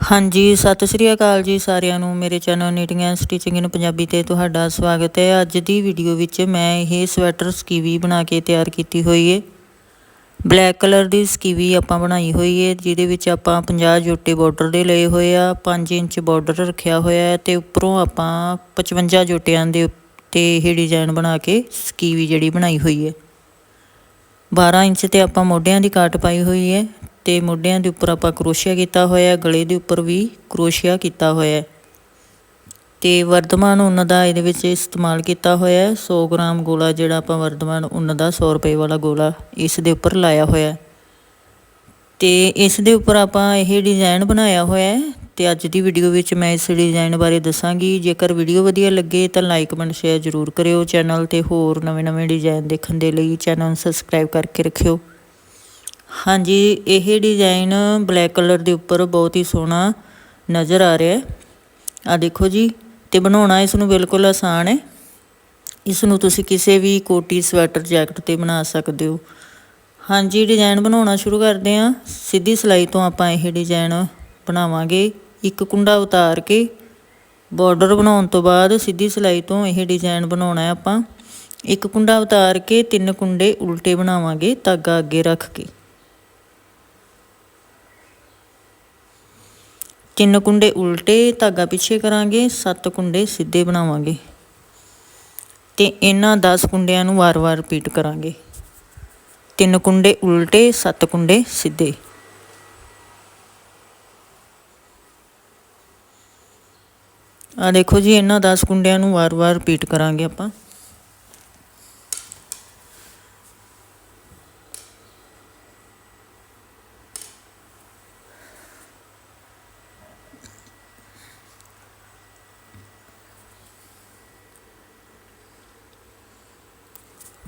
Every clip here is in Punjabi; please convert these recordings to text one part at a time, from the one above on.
ਹਾਂਜੀ, ਸਤਿ ਸ੍ਰੀ ਅਕਾਲ ਜੀ ਸਾਰਿਆਂ ਨੂੰ। ਮੇਰੇ channel knitting and stitching in Punjabi ਤੇ ਤੁਹਾਡਾ ਸਵਾਗਤ ਹੈ। ਅੱਜ ਦੀ ਵੀਡੀਓ ਵਿੱਚ ਮੈਂ ਇਹ ਸਵੈਟਰ ਸਕੀਵੀ ਬਣਾ ਕੇ ਤਿਆਰ ਕੀਤੀ ਹੋਈ ਹੈ ਬਲੈਕ ਕਲਰ ਦੀ ਸਕੀਵੀ ਆਪਾਂ ਬਣਾਈ ਹੋਈ ਹੈ ਜਿਹਦੇ ਵਿੱਚ ਆਪਾਂ 50 ਜੋਟੇ ਬਾਰਡਰ ਦੇ ਲਏ ਹੋਏ ਆ 5 ਇੰਚ ਬਾਰਡਰ ਰੱਖਿਆ ਹੋਇਆ ਹੈ ਤੇ ਉੱਪਰੋਂ ਆਪਾਂ 55 ਜੋਟਿਆਂ ਦੇ ਉੱਤੇ ਇਹ ਡਿਜ਼ਾਈਨ ਬਣਾ ਕੇ ਸਕੀਵੀ ਜਿਹੜੀ ਬਣਾਈ ਹੋਈ ਹੈ 12 ਇੰਚ ਤੇ ਆਪਾਂ ਮੋਢਿਆਂ ਦੀ ਕਾਟ ਪਾਈ ਹੋਈ ਹੈ ਤੇ ਮੋਢਿਆਂ ਦੇ ਉੱਪਰ ਆਪਾਂ ਕਰੋਸ਼ੀਆ ਕੀਤਾ ਹੋਇਆ, ਗਲੇ ਦੇ ਉੱਪਰ ਵੀ ਕਰੋਸ਼ੀਆ ਕੀਤਾ ਹੋਇਆ। ਹੈ ਤੇ ਵਰਧਮਾਨ ਉੱਨ ਦਾ ਇਹਦੇ ਵਿੱਚ ਇਸਤੇਮਾਲ ਕੀਤਾ ਹੋਇਆ ਹੈ 100 ਗ੍ਰਾਮ ਗੋਲਾ ਜਿਹੜਾ ਆਪਾਂ ਵਰਧਮਾਨ ਉੱਨ ਦਾ 100 ਰੁਪਏ ਵਾਲਾ ਗੋਲਾ ਇਸ ਦੇ ਉੱਪਰ ਲਾਇਆ ਹੋਇਆ ਹੈ। ਤੇ ਇਸ ਦੇ ਉੱਪਰ ਆਪਾਂ ਇਹ ਡਿਜ਼ਾਈਨ ਬਣਾਇਆ ਹੋਇਆ ਹੈ ਤੇ ਅੱਜ ਦੀ ਵੀਡੀਓ ਵਿੱਚ ਮੈਂ ਇਸ ਡਿਜ਼ਾਈਨ ਬਾਰੇ ਦੱਸਾਂਗੀ। ਜੇਕਰ ਵੀਡੀਓ ਵਧੀਆ ਲੱਗੇ ਤਾਂ ਲਾਈਕ ਕਮੈਂਟ ਸ਼ੇਅਰ ਜ਼ਰੂਰ ਕਰਿਓ ਚੈਨਲ ਤੇ ਹੋਰ ਨਵੇਂ-ਨਵੇਂ ਡਿਜ਼ਾਈਨ ਦੇਖਣ ਦੇ ਲਈ ਚੈਨਲ ਨੂੰ ਸਬਸਕ੍ਰਾਈਬ ਕਰਕੇ ਰੱਖਿਓ। ਹਾਂਜੀ, ਇਹ ਡਿਜ਼ਾਈਨ ਬਲੈਕ ਕਲਰ ਦੇ ਉੱਪਰ ਬਹੁਤ ਹੀ ਸੋਹਣਾ ਨਜ਼ਰ ਆ ਰਿਹਾ ਹੈ। ਆ ਦੇਖੋ ਜੀ, ਤੇ ਬਣਾਉਣਾ ਇਸ ਨੂੰ ਬਿਲਕੁਲ ਆਸਾਨ ਹੈ। ਇਸ ਨੂੰ ਤੁਸੀਂ ਕਿਸੇ ਵੀ ਕੋਟੀ, ਸਵੈਟਰ, ਜੈਕਟ ਤੇ ਬਣਾ ਸਕਦੇ ਹੋ। ਹਾਂਜੀ ਡਿਜ਼ਾਈਨ ਬਣਾਉਣਾ ਸ਼ੁਰੂ ਕਰਦੇ ਹਾਂ। ਸਿੱਧੀ ਸਿਲਾਈ ਤੋਂ ਆਪਾਂ ਇਹ ਡਿਜ਼ਾਈਨ ਬਣਾਵਾਂਗੇ। ਇੱਕ ਕੁੰਡਾ ਉਤਾਰ ਕੇ ਬਾਰਡਰ ਬਣਾਉਣ ਤੋਂ ਬਾਅਦ ਸਿੱਧੀ ਸਿਲਾਈ ਤੋਂ ਇਹ ਡਿਜ਼ਾਈਨ ਬਣਾਉਣਾ ਹੈ ਆਪਾਂ। ਇੱਕ ਕੁੰਡਾ ਉਤਾਰ ਕੇ ਤਿੰਨ ਕੁੰਡੇ ਉਲਟੇ ਬਣਾਵਾਂਗੇ ਧਾਗਾ ਅੱਗੇ ਰੱਖ ਕੇ। ਤਿੰਨ ਕੁੰਡੇ ਉਲਟੇ ਧਾਗਾ ਪਿੱਛੇ ਕਰਾਂਗੇ, ਸੱਤ ਕੁੰਡੇ ਸਿੱਧੇ ਬਣਾਵਾਂਗੇ ਤੇ ਇਹਨਾਂ 10 ਕੁੰਡਿਆਂ ਨੂੰ ਵਾਰ-ਵਾਰ ਰਿਪੀਟ ਕਰਾਂਗੇ। ਤਿੰਨ ਕੁੰਡੇ ਉਲਟੇ, ਸੱਤ ਕੁੰਡੇ ਸਿੱਧੇ। ਆ ਦੇਖੋ ਜੀ, ਇਹਨਾਂ 10 ਕੁੰਡਿਆਂ ਨੂੰ ਵਾਰ-ਵਾਰ ਰਿਪੀਟ ਕਰਾਂਗੇ ਆਪਾਂ।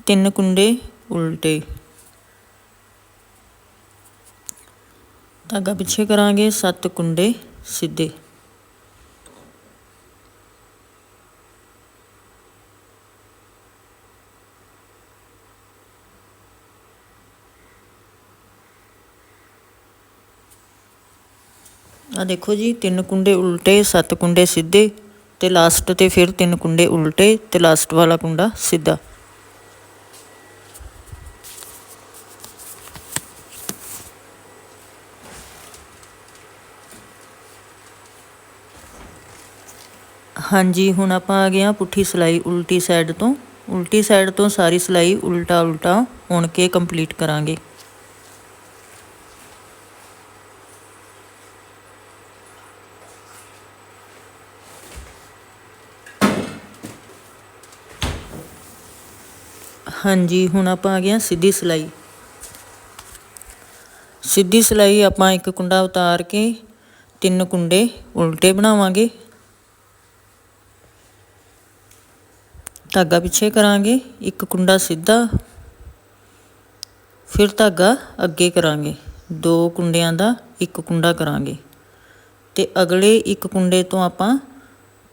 ਤਿੰਨ ਕੁੰਡੇ ਉਲਟੇ। ਧਾਗਾ ਪਿੱਛੇ ਕਰਾਂਗੇ, ਸੱਤ ਕੁੰਡੇ ਸਿੱਧੇ। ਆ ਦੇਖੋ ਜੀ, ਤਿੰਨ ਕੁੰਡੇ ਉਲਟੇ, ਸੱਤ ਕੁੰਡੇ ਸਿੱਧੇ ਤੇ ਲਾਸਟ ਤੇ ਫਿਰ ਤਿੰਨ ਕੁੰਡੇ ਉਲਟੇ ਤੇ ਲਾਸਟ ਵਾਲਾ ਕੁੰਡਾ ਸਿੱਧਾ। ਹਾਂਜੀ, ਹੁਣ ਆਪਾਂ ਆ ਗਏ ਆ ਪੁੱਠੀ ਸਲਾਈ ਉਲਟੀ ਸਾਈਡ ਤੋਂ। ਉਲਟੀ ਸਾਈਡ ਤੋਂ ਸਾਰੀ ਸਲਾਈ ਉਲਟਾ ਉਲਟਾ ਉਣ ਕੇ ਕੰਪਲੀਟ ਕਰਾਂਗੇ। ਹਾਂਜੀ, ਹੁਣ ਆਪਾਂ ਆ ਗਏ ਆ ਸਿੱਧੀ ਸਲਾਈ। ਸਿੱਧੀ ਸਲਾਈ ਆਪਾਂ ਇੱਕ ਕੁੰਡਾ ਉਤਾਰ ਕੇ ਤਿੰਨ ਕੁੰਡੇ ਉਲਟੇ ਬਣਾਵਾਂਗੇ। ਧਾਗਾ ਪਿੱਛੇ ਕਰਾਂਗੇ, ਇੱਕ ਕੁੰਡਾ ਸਿੱਧਾ, ਫਿਰ ਧਾਗਾ ਅੱਗੇ ਕਰਾਂਗੇ, ਦੋ ਕੁੰਡਿਆਂ ਦਾ ਇੱਕ ਕੁੰਡਾ ਕਰਾਂਗੇ ਤੇ ਅਗਲੇ ਇੱਕ ਕੁੰਡੇ ਤੋਂ ਆਪਾਂ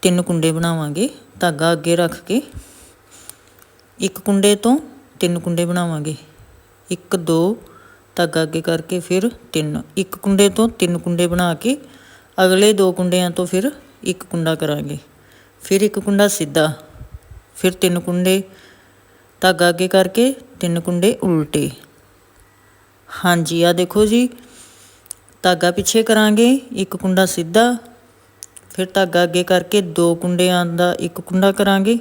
ਤਿੰਨ ਕੁੰਡੇ ਬਣਾਵਾਂਗੇ, ਧਾਗਾ ਅੱਗੇ ਰੱਖ ਕੇ, ਇੱਕ ਕੁੰਡੇ ਤੋਂ ਤਿੰਨ ਕੁੰਡੇ ਬਣਾਵਾਂਗੇ, ਇੱਕ, ਦੋ, ਧਾਗਾ ਅੱਗੇ ਕਰਕੇ ਫਿਰ ਤਿੰਨ, ਇੱਕ ਕੁੰਡੇ ਤੋਂ ਤਿੰਨ ਕੁੰਡੇ ਬਣਾ ਕੇ ਅਗਲੇ ਦੋ ਕੁੰਡਿਆਂ ਤੋਂ ਫਿਰ ਇੱਕ ਕੁੰਡਾ ਕਰਾਂਗੇ, ਫਿਰ ਇੱਕ ਕੁੰਡਾ ਸਿੱਧਾ। ਫਿਰ ਤਿੰਨ ਕੁੰਡੇ ਧਾਗਾ ਅੱਗੇ ਕਰਕੇ ਤਿੰਨ ਕੁੰਡੇ ਉਲਟੇ। ਹਾਂਜੀ ਆ ਦੇਖੋ ਜੀ, ਧਾਗਾ ਪਿੱਛੇ ਕਰਾਂਗੇ, ਇੱਕ ਕੁੰਡਾ ਸਿੱਧਾ, ਫਿਰ ਧਾਗਾ ਅੱਗੇ ਕਰਕੇ ਦੋ ਕੁੰਡਿਆਂ ਦਾ ਇੱਕ ਕੁੰਡਾ ਕਰਾਂਗੇ।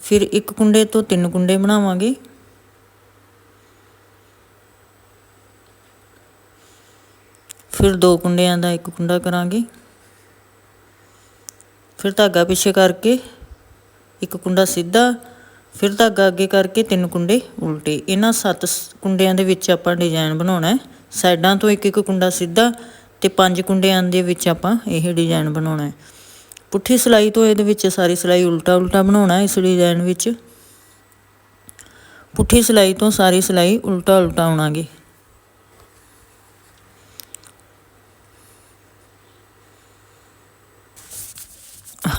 ਫਿਰ ਇੱਕ ਕੁੰਡੇ ਤੋਂ ਤਿੰਨ ਕੁੰਡੇ ਬਣਾਵਾਂਗੇ। ਫਿਰ ਦੋ ਕੁੰਡਿਆਂ ਦਾ ਇੱਕ ਕੁੰਡਾ ਕਰਾਂਗੇ। ਫਿਰ ਧਾਗਾ ਪਿੱਛੇ ਕਰਕੇ ਇੱਕ ਕੁੰਡਾ ਸਿੱਧਾ ਫਿਰ ਧਾਗਾ ਅੱਗੇ ਕਰਕੇ ਤਿੰਨ ਕੁੰਡੇ ਉਲਟੇ। ਇਹਨਾਂ ਸੱਤ ਕੁੰਡਿਆਂ ਦੇ ਵਿੱਚ ਆਪਾਂ ਡਿਜ਼ਾਈਨ ਬਣਾਉਣਾ ਹੈ। ਸਾਈਡਾਂ ਤੋਂ ਇੱਕ ਇੱਕ ਕੁੰਡਾ ਸਿੱਧਾ ਤੇ ਪੰਜ ਕੁੰਡਿਆਂ ਦੇ ਵਿੱਚ ਆਪਾਂ ਇਹ ਡਿਜ਼ਾਈਨ ਬਣਾਉਣਾ ਹੈ। ਪੁੱਠੀ ਸਿਲਾਈ ਤੋਂ ਇਹਦੇ ਵਿੱਚ ਸਾਰੀ ਸਿਲਾਈ ਉਲਟਾ ਉਲਟਾ ਬਣਾਉਣਾ ਇਸ ਡਿਜ਼ਾਈਨ ਵਿੱਚ। ਪੁੱਠੀ ਸਿਲਾਈ ਤੋਂ ਸਾਰੀ ਸਿਲਾਈ ਉਲਟਾ ਉਲਟਾ ਆਉਣਾਗੇ।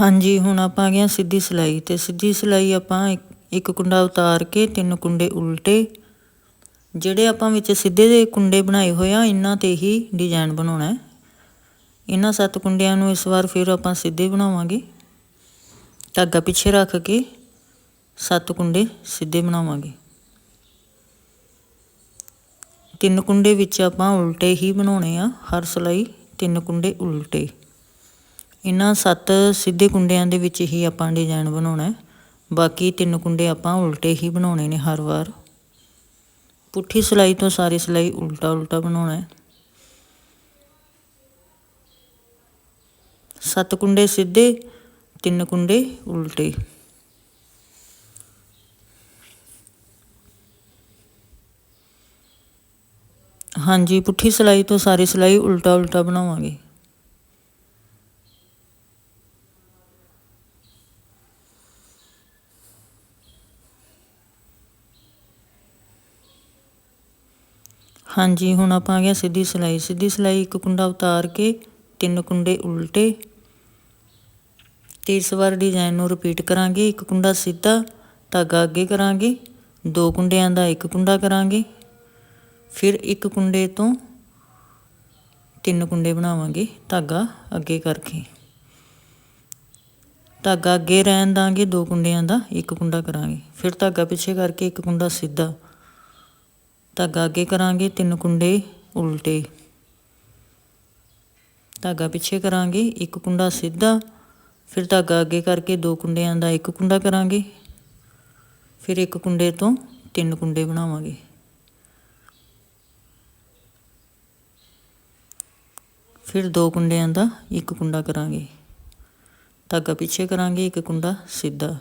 ਹਾਂਜੀ, ਹੁਣ ਆਪਾਂ ਆ ਗਏ ਸਿੱਧੀ ਸਿਲਾਈ ਤੇ ਸਿੱਧੀ ਸਿਲਾਈ ਆਪਾਂ ਇੱਕ ਕੁੰਡਾ ਉਤਾਰ ਕੇ ਤਿੰਨ ਕੁੰਡੇ ਉਲਟੇ, ਜਿਹੜੇ ਆਪਾਂ ਵਿੱਚ ਸਿੱਧੇ ਦੇ ਕੁੰਡੇ ਬਣਾਏ ਹੋਏ ਆ, ਇਹਨਾਂ ਤੇ ਹੀ ਡਿਜ਼ਾਈਨ ਬਣਾਉਣਾ ਹੈ। ਇਹਨਾਂ ਸੱਤ ਕੁੰਡਿਆਂ ਨੂੰ ਇਸ ਵਾਰ ਫਿਰ ਆਪਾਂ ਸਿੱਧੇ ਬਣਾਵਾਂਗੇ। ਧਾਗਾ ਪਿੱਛੇ ਰੱਖ ਕੇ ਸੱਤ ਕੁੰਡੇ ਸਿੱਧੇ ਬਣਾਵਾਂਗੇ। ਤਿੰਨ ਕੁੰਡੇ ਵਿੱਚ ਆਪਾਂ ਉਲਟੇ ਹੀ ਬਣਾਉਣੇ ਆ, ਹਰ ਸਲਾਈ ਤਿੰਨ ਕੁੰਡੇ ਉਲਟੇ। ਇਹਨਾਂ ਸੱਤ ਸਿੱਧੇ ਕੁੰਡਿਆਂ ਦੇ ਵਿੱਚ ਹੀ ਆਪਾਂ ਡਿਜ਼ਾਈਨ ਬਣਾਉਣਾ ਹੈ। ਬਾਕੀ ਤਿੰਨ ਕੁੰਡੇ ਆਪਾਂ ਉਲਟੇ ਹੀ ਬਣਾਉਣੇ ਨੇ ਹਰ ਵਾਰ। ਪੁੱਠੀ ਸਿਲਾਈ ਤੋਂ ਸਾਰੀ ਸਿਲਾਈ ਉਲਟਾ ਉਲਟਾ ਬਣਾਉਣਾ ਹੈ। ਸੱਤ ਕੁੰਡੇ ਸਿੱਧੇ, ਤਿੰਨ ਕੁੰਡੇ ਉਲਟੇ। ਹਾਂਜੀ, ਪੁੱਠੀ ਸਿਲਾਈ ਤੋਂ ਸਾਰੀ ਸਿਲਾਈ ਉਲਟਾ ਉਲਟਾ ਬਣਾਵਾਂਗੇ। ਹਾਂਜੀ, ਹੁਣ ਆਪਾਂ ਆ ਗਿਆ ਸਿੱਧੀ ਸਿਲਾਈ। ਸਿੱਧੀ ਸਿਲਾਈ ਇੱਕ ਕੁੰਡਾ ਉਤਾਰ ਕੇ, ਤਿੰਨ ਕੁੰਡੇ ਉਲਟੇ। ਤੇ ਇਸ ਵਾਰ ਡਿਜ਼ਾਈਨ ਨੂੰ ਰਿਪੀਟ ਕਰਾਂਗੇ। ਇੱਕ ਕੁੰਡਾ ਸਿੱਧਾ ਧਾਗਾ ਅੱਗੇ ਕਰਾਂਗੇ, ਦੋ ਕੁੰਡਿਆਂ ਦਾ ਇੱਕ ਕੁੰਡਾ ਕਰਾਂਗੇ। ਫਿਰ ਇੱਕ ਕੁੰਡੇ ਤੋਂ ਤਿੰਨ ਕੁੰਡੇ ਬਣਾਵਾਂਗੇ ਧਾਗਾ ਅੱਗੇ ਕਰਕੇ। ਧਾਗਾ ਅੱਗੇ ਰਹਿਣ ਦਾਂਗੇ, ਦੋ ਕੁੰਡਿਆਂ ਦਾ ਇੱਕ ਕੁੰਡਾ ਕਰਾਂਗੇ। ਫਿਰ ਧਾਗਾ ਪਿੱਛੇ ਕਰਕੇ ਇੱਕ ਕੁੰਡਾ ਸਿੱਧਾ। ਧਾਗਾ ਅੱਗੇ ਕਰਾਂਗੇ, ਤਿੰਨ ਕੁੰਡੇ ਉਲਟੇ। ਧਾਗਾ ਪਿੱਛੇ ਕਰਾਂਗੇ, ਇੱਕ ਕੁੰਡਾ ਸਿੱਧਾ, ਫਿਰ ਧਾਗਾ ਅੱਗੇ ਕਰਕੇ ਦੋ ਕੁੰਡਿਆਂ ਦਾ ਇੱਕ ਕੁੰਡਾ ਕਰਾਂਗੇ। ਫਿਰ ਇੱਕ ਕੁੰਡੇ ਤੋਂ ਤਿੰਨ ਕੁੰਡੇ ਬਣਾਵਾਂਗੇ। ਫਿਰ ਦੋ ਕੁੰਡਿਆਂ ਦਾ ਇੱਕ ਕੁੰਡਾ ਕਰਾਂਗੇ। ਧਾਗਾ ਪਿੱਛੇ ਕਰਾਂਗੇ, ਇੱਕ ਕੁੰਡਾ ਸਿੱਧਾ।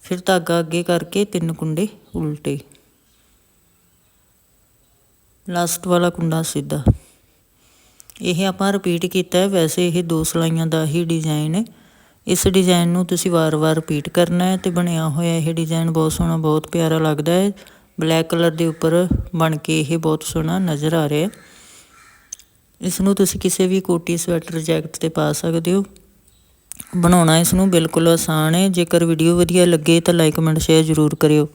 ਫਿਰ ਧਾਗਾ ਅੱਗੇ ਕਰਕੇ ਤਿੰਨ ਕੁੰਡੇ ਉਲਟੇ। ਲਾਸਟ ਵਾਲਾ ਕੁੰਡਾ ਸਿੱਧਾ। ਇਹ ਆਪਾਂ ਰਿਪੀਟ ਕੀਤਾ ਹੈ। ਵੈਸੇ ਇਹ ਦੋ ਸਲਾਈਆਂ ਦਾ ਹੀ ਡਿਜ਼ਾਈਨ ਹੈ। ਇਸ ਡਿਜ਼ਾਈਨ ਨੂੰ ਤੁਸੀਂ ਵਾਰ-ਵਾਰ ਰਿਪੀਟ ਕਰਨਾ ਹੈ ਤੇ ਬਣਿਆ ਹੋਇਆ ਇਹ ਡਿਜ਼ਾਈਨ ਬਹੁਤ ਸੋਹਣਾ, ਬਹੁਤ ਪਿਆਰਾ ਲੱਗਦਾ ਹੈ। ਬਲੈਕ ਕਲਰ ਦੇ ਉੱਪਰ ਬਣ ਕੇ ਇਹ ਬਹੁਤ ਸੋਹਣਾ ਨਜ਼ਰ ਆ ਰਿਹਾ ਹੈ। ਇਸ ਨੂੰ ਤੁਸੀਂ ਕਿਸੇ ਵੀ ਕੋਟੀ ਸਵੈਟਰ ਜੈਕਟ ਤੇ ਪਾ ਸਕਦੇ ਹੋ। ਬਣਾਉਣਾ ਇਸ ਨੂੰ ਬਿਲਕੁਲ ਆਸਾਨ ਹੈ। ਜੇਕਰ ਵੀਡੀਓ ਵਧੀਆ ਲੱਗੇ ਤਾਂ ਲਾਈਕ ਕਮੈਂਟ ਸ਼ੇਅਰ ਜ਼ਰੂਰ ਕਰਿਓ।